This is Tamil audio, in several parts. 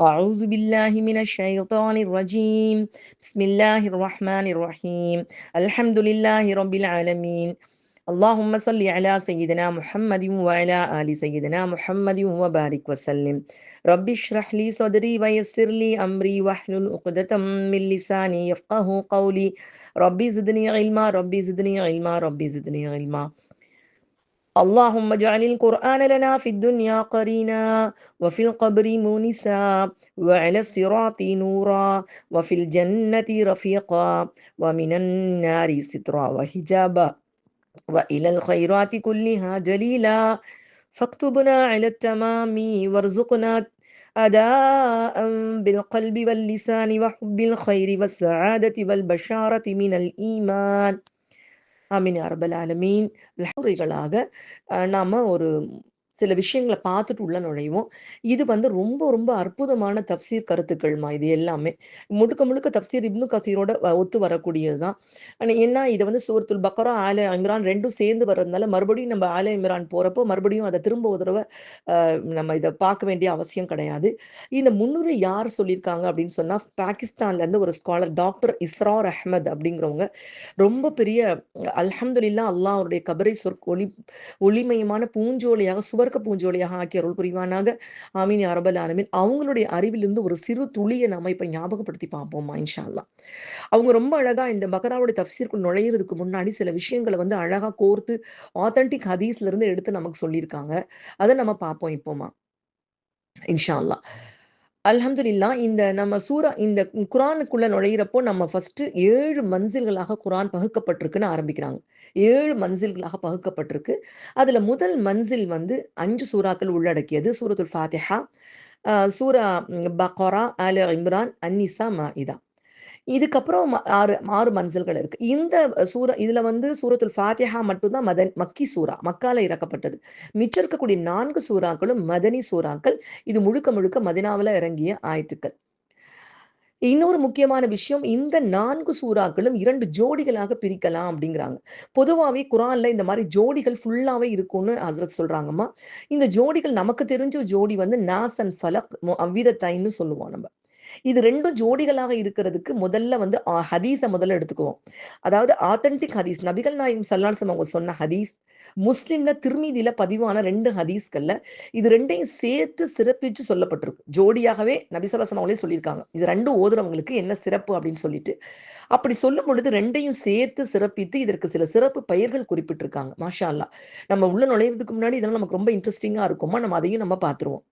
أعوذ بالله من الشيطان الرجيم. بسم الله الرحمن الرحيم. الحمد لله رب العالمين. اللهم صل على سيدنا محمد وعلى آل سيدنا محمد وبارك وسلم. رب اشرح لي صدري ويسر لي أمري واحلل عقدة من لساني يفقه قولي. ربي زدني علما. ربي زدني علما. ربي زدني علما. اللهم اجعل القرآن لنا في الدنيا قرينا وفي القبر مونسا وعلى الصراط نورا وفي الجنة رفيقا ومن النار سترا وحجابا وإلى الخيرات كلها جليلا فاكتبنا على التمام وارزقنا أداء بالقلب واللسان وحب الخير والسعادة والبشارة من الإيمان ஆமீன் அரபல் ஆலமீன். உரைகளாக நாம ஒரு சில விஷயங்களை பார்த்துட்டு உள்ள நுழைவோம் இது வந்து ரொம்ப ரொம்ப அற்புதமான தப்சீர் கருத்துக்கள்மா இது எல்லாமே. முழுக்க முழுக்க தப்சீர் இப்னு கசீரோட ஒத்து வரக்கூடியது தான் ஏன்னா இதை வந்து சூரத்துல் பக்கரா ஆல இம்ரான் ரெண்டும் சேர்ந்து வர்றதுனால மறுபடியும் நம்ம ஆல இம்ரான் போறப்போ மறுபடியும் அதை திரும்ப ஒரு தடவை நம்ம இதை பார்க்க வேண்டிய அவசியம் கிடையாது. இந்த முன்னுரை யார் சொல்லியிருக்காங்க அப்படின்னு சொன்னா பாகிஸ்தான்ல இருந்து ஒரு ஸ்காலர் டாக்டர் இஸ்ரார் அஹமத் அப்படிங்கிறவங்க. ரொம்ப பெரிய அல்ஹம்துல்லா அல்லாஹ் அவருடைய கபரை சொற் ஒளி ஒளிமயமான பூஞ்சோலியாக சுவர் சுவர்க்க பூஞ்சோலியாக ஆக்கிய அருள் புரிவானாக. ஆமீன் அரபல் ஆலமின். அவங்களுடைய அறிவிலிருந்து ஒரு சிறு துளியை நம்ம இப்ப ஞாபகப்படுத்தி பார்ப்போமா இன்ஷால்லா அவங்க ரொம்ப அழகா இந்த பக்ராவுடைய தப்சீருக்குள் நுழையிறதுக்கு முன்னாடி சில விஷயங்களை வந்து அழகா கோர்த்து ஆத்தன்டிக் ஹதீஸ்ல இருந்து எடுத்து நமக்கு சொல்லியிருக்காங்க. அதை நம்ம பார்ப்போம் இப்போமா இன்ஷா அல்ஹம்துல்லா இந்த நம்ம சூரா இந்த குரானுக்குள்ள நுழையிறப்போ நம்ம ஃபர்ஸ்ட் ஏழு மன்சில்களாக குரான் பகுக்கப்பட்டிருக்குன்னு ஆரம்பிக்கிறாங்க. ஏழு மன்சில்களாக பகுக்கப்பட்டிருக்கு. அதுல முதல் மன்சில் வந்து அஞ்சு சூறாக்கள் உள்ளடக்கியது. சூரத்துல் ஃபாத்திஹா சூரா பக்ரா அல இம்ரான் அன்னிசா மாஇதா. இதுக்கப்புறம் ஆறு ஆறு மன்சல்கள் இருக்கு. இந்த சூர இதுல வந்து சூரத்துல் ஃபாத்திஹா மட்டும்தான் மதன் மக்கி சூரா மக்கால இறக்கப்பட்டது. மிச்சம் இருக்கக்கூடிய நான்கு சூறாக்களும் மதனி சூறாக்கள். இது முழுக்க முழுக்க மதினாவில் இறங்கிய ஆயத்துக்கள். இன்னொரு முக்கியமான விஷயம் இந்த நான்கு சூறாக்களும் இரண்டு ஜோடிகளாக பிரிக்கலாம் அப்படிங்கிறாங்க. பொதுவாகவே குரான்ல இந்த மாதிரி ஜோடிகள் ஃபுல்லாவே இருக்கும்னு ஹசரத் சொல்றாங்கம்மா. இந்த ஜோடிகள் நமக்கு தெரிஞ்ச ஜோடி வந்து நாஸ் ஃபலக் அவ்விதத்தைன்னு சொல்லுவோம் நம்ம. இது ரெண்டும் ஜோடிகளாக இருக்கிறதுக்கு முதல்ல வந்து ஹதீஸை முதல்ல எடுத்துக்குவோம். அதாவது ஆத்தன்டிக் ஹதீஸ் நபிகள் நாயம் சல்லாசம் அவங்க சொன்ன ஹதீஸ் முஸ்லிம்ல திருமீதியில பதிவான ரெண்டு ஹதீஸ்கள்ல இது ரெண்டையும் சேர்த்து சிறப்பிச்சு சொல்லப்பட்டிருக்கு. ஜோடியாகவே நபிசல்லாசம் அவங்களே சொல்லியிருக்காங்க. இது ரெண்டும் ஓதுறவங்களுக்கு என்ன சிறப்பு அப்படின்னு சொல்லிட்டு அப்படி சொல்லும் பொழுது ரெண்டையும் சேர்த்து சிறப்பித்து இதற்கு சில சிறப்பு பெயர்கள் குறிப்பிட்டிருக்காங்க. மாஷா அல்லா நம்ம உள்ள நுழையிறதுக்கு முன்னாடி இதெல்லாம் நமக்கு ரொம்ப இன்ட்ரெஸ்டிங்கா இருக்குமா? நம்ம அதையும் நம்ம பார்த்துருவோம்.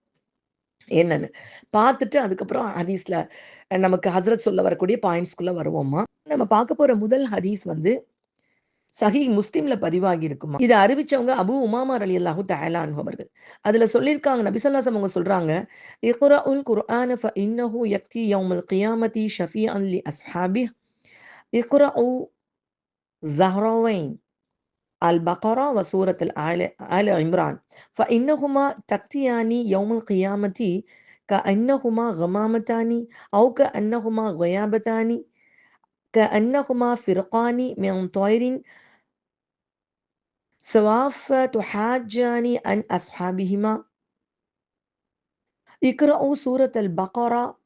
என்னன்னு. பார்த்துட்டு அதுக்கப்புறம் ஹதீஸ்ல நமக்கு ஹசரத் சொல்ல வரக்கூடிய பாயிண்ட்ஸ்குள்ள வருவோமா? நம்ம பார்க்க போற முதல் ஹதீஸ் வந்து சஹி முஸ்லீம்ல பதிவாகி இருக்குமா? இதை அறிவிச்சவங்க அபு உமாமார் அலி அல்லாஹு தயலான் அவர்கள். அதுல சொல்லியிருக்காங்க நபிசல்லாசம் அவங்க சொல்றாங்க இக்குரா உல் குர்ஆன ஃப இன்னஹு யக்தி யௌமல் கியாமதி ஷஃபியன் லி அஸ்ஹாபி இக்குரா உ ஜஹ்ரவைன் البقرة وسورة آل عمران. فإنهما تأتيان يوم القيامة كأنهما غمامتان أو كأنهما غيابتان كأنهما فرقان من طير. سواف تحاجان عن أصحابهما. اقرأوا سورة البقرة.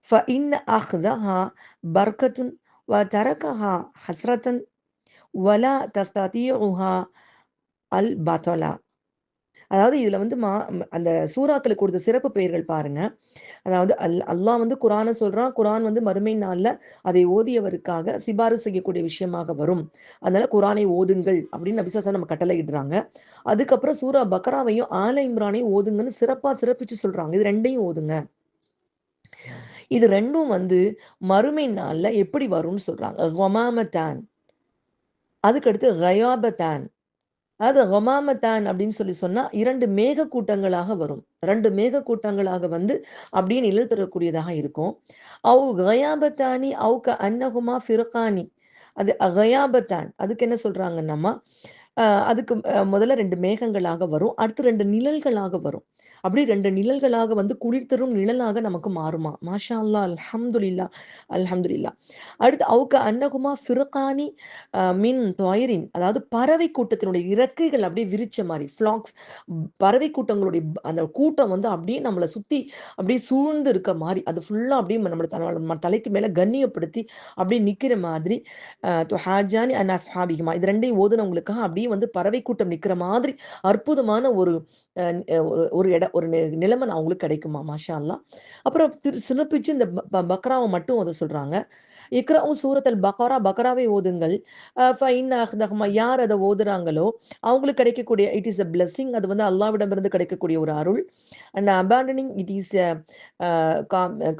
فإن أخذها بركة وتركها حسرة. வலா தஸ்தீஹா அல் பத்தோலா அதாவது இதுல வந்து மா அந்த சூறாக்களுக்கு கொடுத்த சிறப்பு பெயர்கள் பாருங்க. அதாவது அல் அல்லாஹ் வந்து குரானை சொல்றான். குரான் வந்து மறுமை நாள்ல அதை ஓதியவருக்காக சிபாரிசு செய்யக்கூடிய விஷயமாக வரும். அதனால குரானை ஓதுங்கள் அப்படின்னு நபிசாசா நம்ம கட்டளை இடுறாங்க அதுக்கப்புறம் சூரா பக்ராவையும் ஆல இம்ரானையும் ஓதுங்கன்னு சிறப்பா சிறப்பிச்சு சொல்றாங்க. இது ரெண்டையும் ஓதுங்க. இது ரெண்டும் வந்து மறுமை நாள்ல எப்படி வரும்னு சொல்றாங்க. ஹொமாமத்தான் அதுக்கடுத்து கயாபத்தான். அது ஹொமாமத்தான் அப்படின்னு சொல்லி சொன்னால் இரண்டு மேக கூட்டங்களாக வரும். ரெண்டு மேக கூட்டங்களாக வந்து அப்படின்னு எழுதக்கூடியதாக இருக்கும். அவு கயாபத்தானி அவுக்க அன்னகுமா ஃபிரகானி. அது அகயாபத்தான் அதுக்கு என்ன சொல்றாங்கன்னாமா அதுக்கு முதல்ல ரெண்டு மேகங்களாக வரும். அடுத்து ரெண்டு நிழல்களாக வரும். அப்படி ரெண்டு நிழல்களாக வந்து குளிர் தரும் நிழலாக நமக்கு மாறுமா? மாஷா அல்லா அல்ஹம்துல்லா அல்ஹம்துல்லா அடுத்து அவுக்க அன்னகுமா ஃபிரகானி மின் தொயரின் அதாவது பறவை கூட்டத்தினுடைய இறக்கைகள் அப்படியே விரிச்ச மாதிரி ஃப்ளாக்ஸ் பறவை கூட்டங்களுடைய அந்த கூட்டம் வந்து அப்படியே நம்மளை சுற்றி அப்படியே சூழ்ந்து இருக்க மாதிரி அது ஃபுல்லாக அப்படியே நம்மளோட தலைக்கு மேலே கண்ணியப்படுத்தி அப்படியே நிற்கிற மாதிரி ஹாஜானி அண்ட் அஸ்ஹாபிகுமா இது ரெண்டையும் ஓதுனவங்களுக்காக அப்படியே வந்து பறவை கூட்டம் நிற்கிற மாதிரி அற்புதமான ஒரு ஒரு இடம் ஒரு நிலைமை அவங்களுக்கு கிடைக்குமா? மாஷா அல்லா அப்புறம் திரு சிறப்பிச்சு இந்த பக்ராவை மட்டும் அதை சொல்றாங்க. இக்ராவும் சூரத்தல் பக்ரா பக்ராவை ஓதுங்கள். யார் அதை ஓதுறாங்களோ அவங்களுக்கு கிடைக்கக்கூடிய இட் இஸ் அ பிளஸ்ஸிங் அது வந்து அல்லாவிடமிருந்து கிடைக்கக்கூடிய ஒரு அருள். And abandoning it is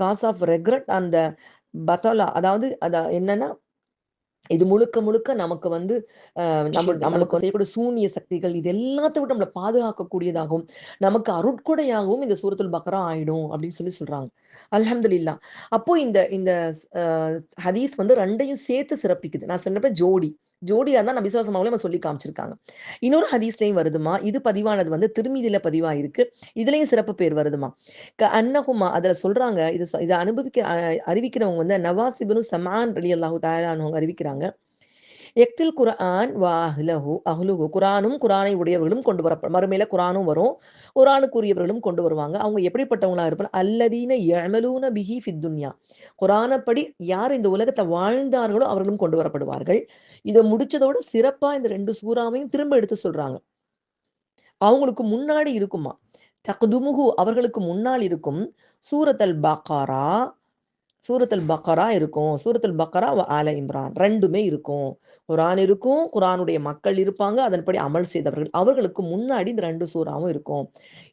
cause of regret அந்த பத்தோலா. அதாவது அதான் என்னன்னா இது முழுக்க முழுக்க நமக்கு வந்து நம்ம நம்மளுக்கு செய்யக்கூடிய சூனிய சக்திகள் இது எல்லாத்த விட நம்மளை பாதுகாக்கக்கூடியதாகவும் நமக்கு அருட்கொடையாகவும் இந்த சூரத்துல் பக்ரா ஆயிடும் அப்படின்னு சொல்லி சொல்றாங்க. அலமதுல்லா அப்போ இந்த இந்த ஹதீஸ் வந்து ரெண்டையும் சேர்த்து சிறப்பிக்குது. நான் சொன்னப்ப ஜோடி. ஜோடியா நம்ம நபிசுவாசம் அவங்களே சொல்லி காமிச்சிருக்காங்க. இன்னொரு ஹதீஸ்லையும் வருதுமா? இது பதிவானது வந்து திருமீதியில பதிவாயிருக்கு இதுலயும் சிறப்பு பேர் வருதுமா? க அன்னகுமா அதுல சொல்றாங்க இது இதை அனுபவிக்க அறிவிக்கிறவங்க வந்து நவாசிபனும் சமான் அலி அல்லாஹு தாயானவங்க அறிவிக்கிறாங்க. எக்தில் குரான் வா அஹ்லஹு அஹ்லுஹு. குரானும் குரானை உடையவர்களும் கொண்டு வர மறுமையில குரானும் வரும் குரானுக்குரியவர்களும் கொண்டு வருவாங்க. அவங்க எப்படிப்பட்டவங்களா இருப்பாங்க? அல்லதீன எமலூன பிஹி ஃபித்துன்யா குரானப்படி யார் இந்த உலகத்தை வாழ்ந்தார்களோ அவர்களும் கொண்டு வரப்படுவார்கள். இதை முடிச்சதோட சிறப்பா இந்த ரெண்டு சூறாவையும் திரும்ப எடுத்து சொல்றாங்க. அவங்களுக்கு முன்னாடி இருக்குமா? தக்துமுகு அவர்களுக்கு முன்னால் இருக்கும் சூரத்தல் பாக்காரா சூரத்துல் பக்கரா இருக்கும். சூரத்துல் பக்கரா ஆல இம்ரான். ரெண்டுமே இருக்கும். குரான் இருக்கும். குரானுடைய மக்கள் இருப்பாங்க. அதன்படி அமல் செய்தவர்கள். அவர்களுக்கு முன்னாடி இந்த ரெண்டு சூறாவும் இருக்கும்.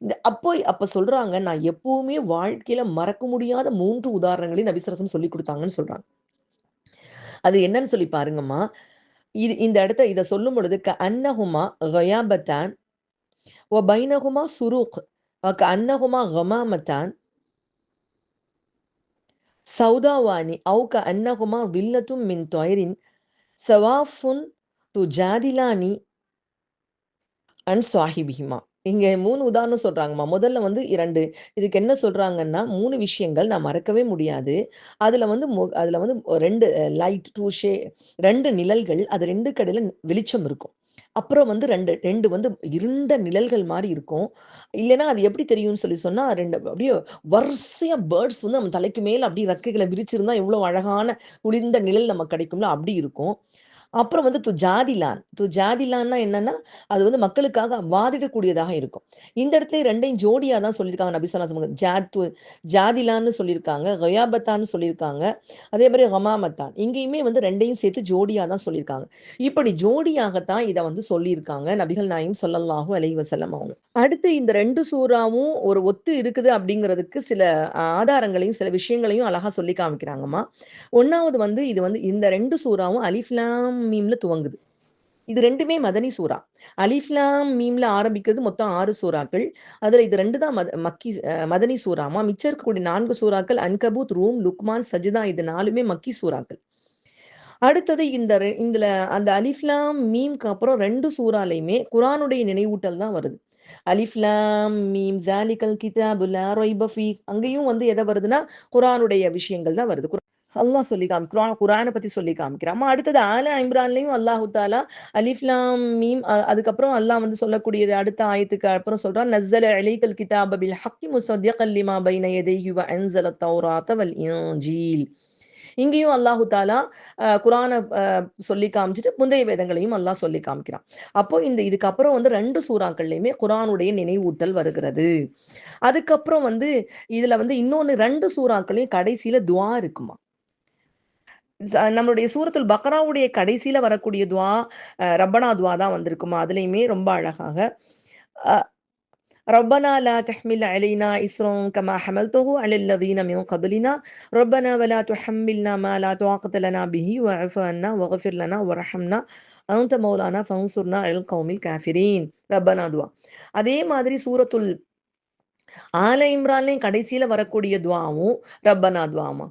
இந்த அப்போ அப்ப சொல்றாங்க நான் எப்பவுமே வாழ்க்கையில மறக்க முடியாத மூன்று உதாரணங்களையும் நபிசரசம் சொல்லி கொடுத்தாங்கன்னு சொல்றாங்க. அது என்னன்னு சொல்லி பாருங்கம்மா. இது இந்த இடத்த இதை சொல்லும் பொழுது க அன்னஹுமா கயாபத்தான் ஓ பைனகுமா சுரூக் க அன்னஹுமா கமாமத்தான் சௌதாவானி அவுக அன்னகுமா வில்லத்தும் மின் தொயரின் சவாஃபுன் து ஜாதிலானி அண்ட் சுவாஹிபிஹிமா இங்க மூணு உதாரணம் சொல்றாங்கம்மா. முதல்ல வந்து இரண்டு. இதுக்கு என்ன சொல்றாங்கன்னா மூணு விஷயங்கள் நான் மறக்கவே முடியாது. அதுல வந்து அதுல வந்து ரெண்டு லைட் டூ ஷே ரெண்டு நிழல்கள் அது ரெண்டு கடையில வெளிச்சம் இருக்கும். அப்புறம் வந்து ரெண்டு ரெண்டு வந்து இருண்ட நிழல்கள் மாதிரி இருக்கும். இல்லைன்னா அது எப்படி தெரியும்னு சொல்லி சொன்னா ரெண்டு அப்படியே வரிசையா பேர்ட்ஸ் வந்து நம்ம தலைக்கு மேல அப்படியே ரக்கைகளை விரிச்சிருந்தா எவ்வளவு அழகான குளிர்ந்த நிழல் நமக்கு கிடைக்கும்ல அப்படி இருக்கும். அப்புறம் வந்து து துஜாதிலான்னா என்னன்னா அது வந்து மக்களுக்காக வாதிடக்கூடியதாக இருக்கும். இந்த இடத்துல ரெண்டையும் ஜோடியா தான் சொல்லியிருக்காங்க நபிசல்லா ஜாத்து ஜாதிலான்னு சொல்லியிருக்காங்க ஹயாபத்தான்னு சொல்லியிருக்காங்க அதே மாதிரி ஹமாமத்தான். இங்கேயுமே வந்து ரெண்டையும் சேர்த்து ஜோடியா தான் சொல்லியிருக்காங்க. இப்படி ஜோடியாகத்தான் இதை வந்து சொல்லியிருக்காங்க நபிகள் நாயும் சொல்லல்லாஹும் அலை வசல்லம் அவங்க அடுத்து இந்த ரெண்டு சூறாவும் ஒரு ஒத்து இருக்குது அப்படிங்கிறதுக்கு சில ஆதாரங்களையும் சில விஷயங்களையும் அழகா சொல்லி காமிக்கிறாங்கம்மா. ஒன்னாவது வந்து இது வந்து இந்த ரெண்டு சூறாவும் அலிஃப்லாம் மீம்ல துவங்குது. இது ரெண்டுமே மதனி சூறா. அலிஃப்லாம் மீம்ல ஆரம்பிக்கிறது மொத்தம் ஆறு சூறாக்கள். அதுல இது ரெண்டு தான் மத மக்கி மதனி சூறாமா? மிச்சம் இருக்கக்கூடிய நான்கு சூறாக்கள் அன்கபூத் ரூம் லுக்மான் சஜிதா இது நாலுமே மக்கி சூறாக்கள். அடுத்தது இந்த இந்த அந்த அலிஃப்லாம் மீம்க்கு அப்புறம் ரெண்டு சூறாலையுமே குரானுடைய நினைவூட்டல் தான் வருது. அலிஃப்லாம் மீம் ஜாலிகல் கிதாபுல்லா ரொய்பஃபி அங்கேயும் வந்து எதை வருதுன்னா குரானுடைய விஷயங்கள் தான் வருது. அல்லாஹ் சொல்லி காமிக்கிறான் குரானை பத்தி சொல்லி காமிக்கிறான். அடுத்தது ஆல இம்ரான்லயும் அல்லாஹு தாலா அலிஃப்லாம் மீம் அதுக்கப்புறம் அல்லாஹ் வந்து சொல்லக்கூடியது அடுத்த ஆயத்துக்கு அப்புறம் சொல்றான் நஸ்ஸல அலைகல் கிதாப பில் ஹக்கி முசத்தியகல் லிமா பைன யதைஹி வ அன்ஸல தௌராத வல் இன்ஜீல். இங்கேயும் அல்லாஹு தாலா குரானை சொல்லி காமிச்சிட்டு முந்தைய வேதங்களையும் அல்லாஹ் சொல்லி காமிக்கிறான். அப்போ இந்த இதுக்கப்புறம் வந்து ரெண்டு சூறாக்கள்லையுமே குரானுடைய நினைவூட்டல் வருகிறது. அதுக்கப்புறம் வந்து இதுல வந்து இன்னொன்னு ரெண்டு சூறாக்களையும் கடைசியில துவா இருக்குமா? நம்மளுடைய சூரத்துல் பக்ராவுடைய கடைசியில வரக்கூடிய துவா ரப்பனா துவா தான் வந்திருக்குமா அதுலயுமே ரொம்ப அழகாக ربنا لا تحمل علينا إسرا كما حملته على الذين من قبلنا ربنا ولا تحملنا ما لا طاقة لنا به واعف عنا واغفر لنا وارحمنا أنت مولانا فانصرنا على القوم الكافرين ربنا துவா அதே மாதிரி சூரத்துல் ஆல இம்ரான்லையும் கடைசியில வரக்கூடிய துவாவும் ரப்பனா துவாமா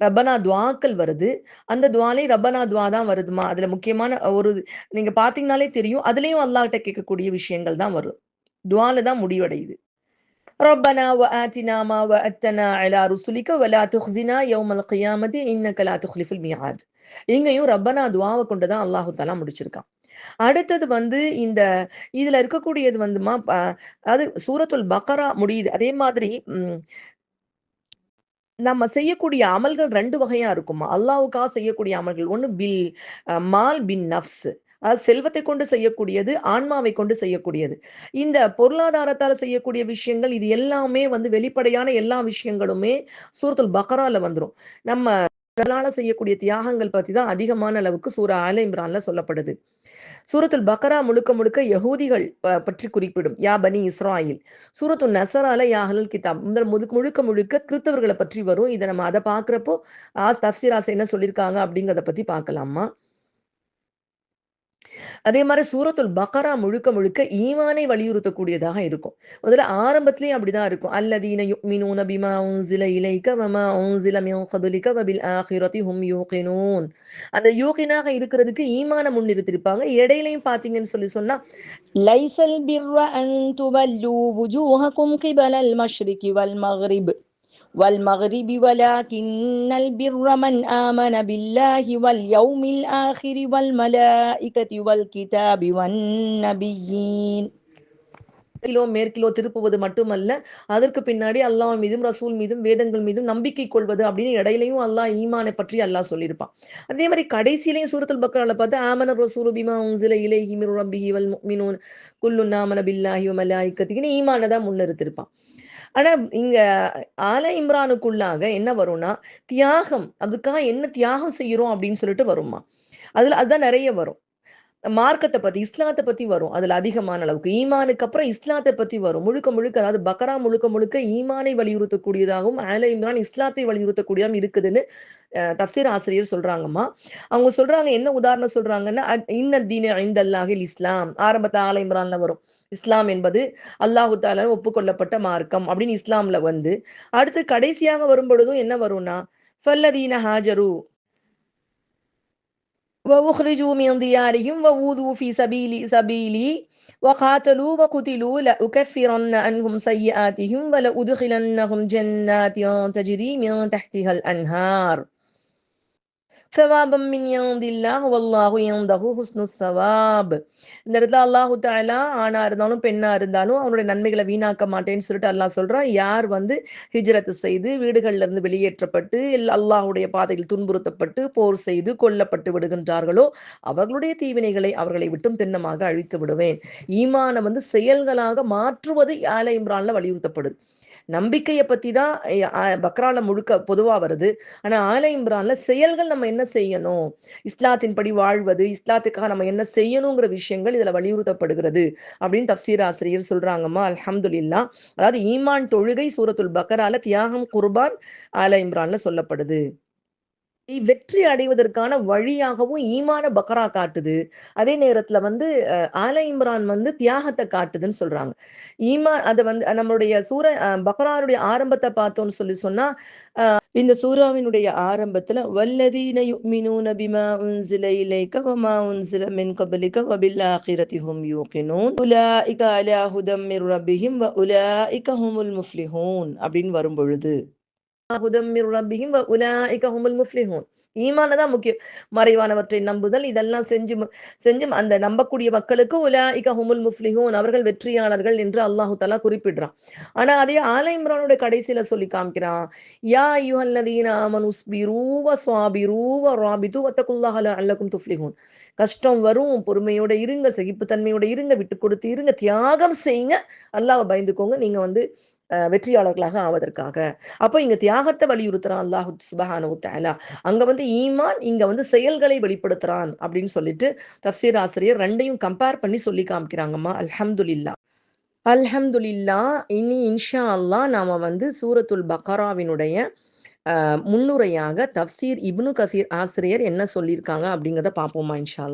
ரப்பனா துவாக்கள் வருது. அந்த துவாலையும் ரப்பனா துவா தான் வருதுமா? அதுல முக்கியமான ஒரு நீங்க பாத்தீங்கன்னாலே தெரியும். அதுலயும் அல்லாஹ்கிட்ட கேட்கக்கூடிய விஷயங்கள் தான் வரும். துவால தான் முடிவடையுது. ரப்பனா வ ஆத்தினா மா வ அத்தனா அலா ருசுலிக்க வலா துஹ்சினா யௌமல் கியாமதி இன்னக்க லா துஹ்லிஃபுல் மியாத் இங்கேயும் ரப்பனா துவாவை கொண்டு தான் அல்லாஹு தாலா முடிச்சிருக்கான். அடுத்தது வந்து இந்த இதுல இருக்கக்கூடியது வந்துமா அது சூரத்துல் பக்கரா முடியுது. அதே மாதிரி நம்ம செய்யக்கூடிய அமல்கள் ரெண்டு வகையா இருக்குமா? அல்லாவுக்காக செய்யக்கூடிய அமல்கள். ஒன்று பில் மால் பின் நஃப்ஸ். அது செல்வத்தை கொண்டு செய்யக்கூடியது ஆன்மாவை கொண்டு செய்யக்கூடியது. இந்த பொருளாதாரத்தால செய்யக்கூடிய விஷயங்கள் இது எல்லாமே வந்து வெளிப்படையான எல்லா விஷயங்களுமே சூரத்துல் பக்கரால வந்துரும். நம்ம உடலால செய்யக்கூடிய தியாகங்கள் பத்தி தான் அதிகமான அளவுக்கு சூரா ஆல இம்ரான்ல சொல்லப்படுது. சூரத்துல் பக்கரா முழுக்க முழுக்க யகூதிகள் பற்றி குறிப்பிடும். யா பனி இஸ்ராயில். சூரத்து நசரால யாஹலல் கிதாப். முதல் முழுக்க முழுக்க முழுக்க கிறிஸ்தவர்களை பற்றி வரும். இதை நம்ம அதை பார்க்குறப்போ ஆஸ் தப்சிராஸ் என்ன சொல்லியிருக்காங்க அப்படிங்கிறத பற்றி பார்க்கலாமா? அதே மாதிரி சூரத்துல் பக்கரா முழுக்க முழுக்க ஈமானை வலியுறுத்தக்கூடியதாக இருக்கும். முதல்ல ஆரம்பத்திலேயே அப்படிதான் இருக்கும். அல்லதீன யுக்மினூன பிமா உன்சில இலைக்க வமா உன்சில மின் கபலிக வபில் ஆஹிரதி ஹும் யூகினூன். அந்த யூகினாக இருக்கிறதுக்கு ஈமான முன்னிறுத்திருப்பாங்க. இடையிலையும் பாத்தீங்கன்னு சொல்லி சொன்னா லைசல் பிர்ர அன் துவல்லு வுஜூஹகும் கிபலல் மஷ்ரிகி வல் மக்ரிப் والمغرب ولكن البر من آمن بالله واليوم الآخر والملائكة والكتاب والنبيين கிலோ மேற்கிலோ திருப்புவது மட்டுமல்ல அதற்கு பின்னாடி அல்லாஹ் மீதும் ரசூல் மீதும் வேதங்கள் மீதும் நம்பிக்கை கொள்வது அப்படின்னு இடையிலையும் அல்லாஹ் ஈமானை பற்றி அல்லாஹ் சொல்லியிருப்பான் அதே மாதிரி கடைசியிலையும் சூரத்துல் பக்கரால பார்த்து ஆமன ரசூலு பிமா உன்சில இலைஹி மிர் ரப்பிஹி வல் முஃமினூன் குல்லுன் ஆமன பில்லாஹி வ மலாயிக்கத்தின்னு ஈமானை தான் முன்னிறுத்திருப்பான் ஆனா இங்க ஆல இம்ரானுக்குள்ளாக என்ன வரும்னா தியாகம் அதுக்காக என்ன தியாகம் செய்யறோம் அப்படின்னு சொல்லிட்டு வருமா அதுல அதுதான் நிறைய வரும். மார்க்கத்தை பத்தி இஸ்லாத்தை பத்தி வரும். அதுல அதிகமான அளவுக்கு. ஈமானுக்கு அப்புறம் இஸ்லாத்தை பத்தி வரும். முழுக்க முழுக்க அதாவது பக்ரா முழுக்க முழுக்க ஈமானை வலியுறுத்தக்கூடியதாகவும் ஆல இம்ரான் இஸ்லாத்தை வலியுறுத்தக்கூடியதாகவும் இருக்குதுன்னு தப்சீர் ஆசிரியர் சொல்றாங்கம்மா. அவங்க சொல்றாங்க என்ன உதாரணம் சொல்றாங்கன்னா இன்ன தீன ஐந்தல்லாஹில் இஸ்லாம். ஆரம்பத்தை ஆல இம்ரான்ல வரும். இஸ்லாம் என்பது அல்லாஹு தாலா ஒப்புக்கொள்ளப்பட்ட மார்க்கம் அப்படின்னு இஸ்லாம்ல வந்து அடுத்து கடைசியாக வரும் பொழுதும் என்ன வரும்னா ஃபல்லதீன ஹாஜரு. وأخرجوا من ديارهم وأوذوا في سبيل سبيلي وقاتلوا وقتلوا لأكفرن عنهم سيئاتهم ولأدخلنهم جنات تجري من تحتها الأنهار. சவாபம் மின் யந்தில்லா வல்லாஹு யந்தஹு ஹுஸ்னு சவாப் இந்த இடத்துல அல்லாஹு தாலா ஆணா இருந்தாலும் பெண்ணா இருந்தாலும் அவனுடைய நன்மைகளை வீணாக்க மாட்டேன்னு சொல்லிட்டு அல்லாஹ் சொல்றான். யார் வந்து ஹிஜ்ரத்து செய்து வீடுகள்ல இருந்து வெளியேற்றப்பட்டு அல்லாஹுடைய பாதையில் துன்புறுத்தப்பட்டு போர் செய்து கொல்லப்பட்டு விடுகின்றார்களோ அவர்களுடைய தீவினைகளை அவர்களை விட்டும் திண்ணமாக அழித்து விடுவேன். ஈமானம் வந்து செயல்களாக மாற்றுவது ஆல இம்ரான்ல வலியுறுத்தப்படுது. நம்பிக்கையை பத்தி தான் பக்ரால முழுக்க பொதுவா வருது. ஆனா ஆலை இம்ரான்ல செயல்கள் நம்ம என்ன செய்யணும்? இஸ்லாத்தின் படி வாழ்வது இஸ்லாத்துக்காக நம்ம என்ன செய்யணுங்கிற விஷயங்கள் இதுல வலியுறுத்தப்படுகிறது அப்படின்னு தப்சீர் ஆசிரியர் சொல்றாங்கம்மா அலமதுல்லா அதாவது ஈமான் தொழுகை சூரத்துல் பக்ரால தியாகம் குர்பான் ஆல இம்ரான்ல சொல்லப்படுது. வெற்றி அடைவதற்கான வழியாகவும் ஈமான பக்ரா காட்டுது. அதே நேரத்துல வந்து அஹ், ஆல இம்ரான் வந்து தியாகத்தை காட்டுதுன்னு சொல்றாங்க. ஈமா அதை வந்து நம்மளுடைய சூர அஹ், பக்ராருடைய ஆரம்பத்தை பார்த்தோம்னு சொல்லி சொன்னா அஹ், இந்த சூறாவினுடைய ஆரம்பத்துல வல்லதீன யுமினூன பிமா உன்சில இலைக்க வமா உன்சில மின் கபலிக வபில் ஆகிரதி ஹும் யூகினூன். உலாஇக அலா ஹுதம் மிர் ரப்பிஹிம் வ உலாஇக ஹுமுல் முஃப்லிஹூன் அப்படின்னு வரும் பொழுது ஹுதம் ரப்பிஹிம் உலாஇக ஹுமுல் முஃப்லிஹூன். தான் முக்கியம். மறைவானவற்றை நம்புதல் இதெல்லாம் செஞ்சு செஞ்சு அந்த நம்பக்கூடிய மக்களுக்கு உலாஇக ஹுமுல் முஃப்லிஹூன் அவர்கள் வெற்றியாளர்கள் என்று அல்லாஹு தலா குறிப்பிடுறான். ஆனா அதே ஆல இம்ரானுடைய கடைசியில சொல்லி காமிக்கிறான் யா அய்யுஹல்லதீன ஆமனு ஸ்பிரூ வ ராபிது வத்தகுல்லாஹ லஅல்லகும் துஃப்லிஹூன். கஷ்டம் வரும் பொறுமையோட இருங்க சகிப்புத்தன்மையோட இருங்க விட்டு கொடுத்து இருங்க தியாகம் செய்யுங்க. அல்லாவை பயந்துக்கோங்க. நீங்க வந்து வெற்றியாளர்களாக ஆவதற்காக. அப்போ இங்க தியாகத்தை வலியுறுத்துறான் அல்லாஹு சுபஹானு தஆலா. அங்க வந்து ஈமான் இங்க வந்து செயல்களை வெளிப்படுத்துறான் அப்படின்னு சொல்லிட்டு தப்சீர் ஆசிரியர் ரெண்டையும் கம்பேர் பண்ணி சொல்லி காமிக்கிறாங்கம்மா. அல்ஹம்துலில்லா அல்ஹம்துலில்லா இனி இன்ஷா அல்லாஹ் நாம வந்து சூரத்துல் பக்கராவினுடைய முன்னுரையாக தப்சீர் இப்னு கசீர் ஆசிரியர் என்ன சொல்லியிருக்காங்க அப்படிங்கிறத பார்ப்போமா இன்ஷா